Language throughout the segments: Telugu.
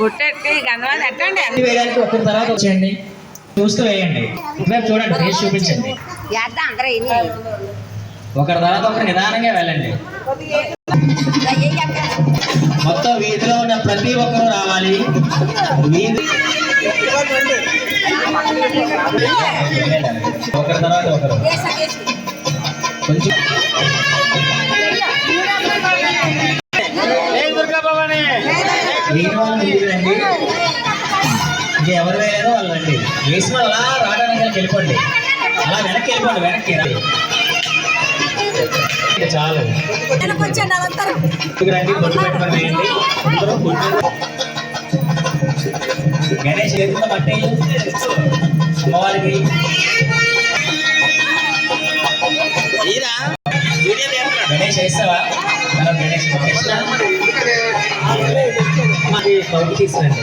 గుట్టెట్టి ఎట్టండి వేయడానికి తర్వాత వచ్చేయండి. చూస్తూ వేయండి. ఇటువైపు చూడండి చూపించండి. చేద్దాం అందరూ ఇన్ని. ఒకరి తర్వాత ఒకరు నిదానంగా వెళ్ళండి. మొత్తం వీధిలో ఉన్న ప్రతి ఒక్కరూ రావాలి. వీధి ఒకరి తర్వాత ఒకరు కొంచెం వీధి వాళ్ళు రండి ఇంకా ఎవరు వేయాలో వాళ్ళు రండి వేసిన వాళ్ళు అలా రావడానికి వెళ్ళిపోండి. అలా వెనక్కి వెళ్ళిపోండి వెనక్కి రా. ఇంకా చాలు. రండి బొట్టు పెట్టుకొని వేయండి అందరూ గణేష్ ఎదుగుతున్న బట్టి అమ్మవారికి. గణేష్ వేస్తావా? గణేష్. కౌకి తీసుకురండి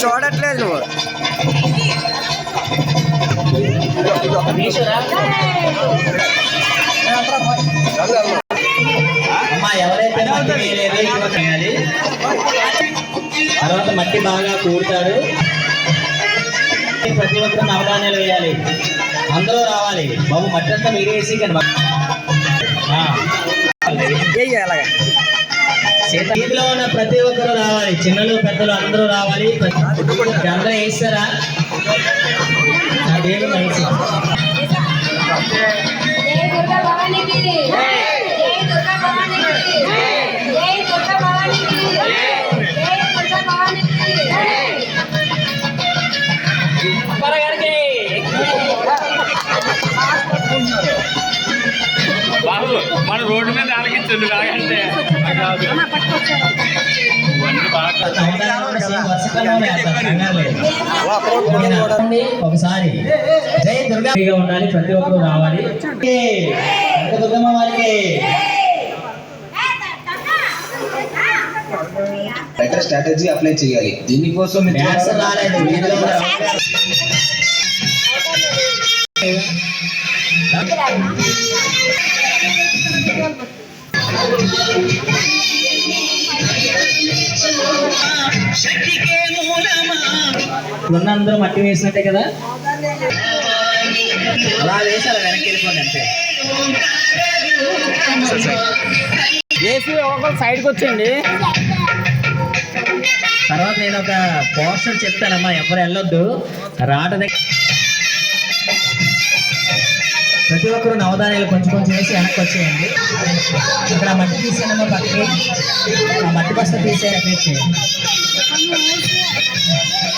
చూడట్లేదు నువ్వు. అమ్మా ఎవరైతే చేయాలి. తర్వాత మట్టి బాగా కూడతారు ప్రతి ఒక్కరు నవధాన్యాలు వేయాలి. అందరూ రావాలి. బాబు మట్టి అంతా మీరు వేసి ఉన్న ప్రతి ఒక్కరు రావాలి. చిన్నలు పెద్దలు అందరూ రావాలి. అందరూ వేస్తారా? దేవుడు రోడ్డు మీద ఆలకించండి రాగంటే ఇవన్నీ బాగా ఒకసారి జై దుర్గా ఉండాలి ప్రతి ఒక్కరు రావాలి. దుర్గమ్మ వారికి బెటర్ స్ట్రాటజీ అప్లై చేయాలి. దీనికోసం రాలేదు. ఉన్న అందరూ మట్టి వేసినట్టే కదా? అలా వేసి అలా వెనక్కి వెళ్ళిపోండి అంతే. వేసి ఒక సైడ్కి వచ్చేయండి. తర్వాత నేను ఒక పోస్టర్ చెప్తానమ్మా ఎవరు వెళ్ళొద్దు. రాట దగ్గర ప్రతి ఒక్కరు నవధాన్యాలు కొంచెం కొంచెం వేసి వెనక్కి వచ్చేయండి. అక్కడ మట్టి తీసేయడమో పక్కకి. ఆ మట్టి బస్త తీసే అక్కడ చేయండి లాస్ట్లో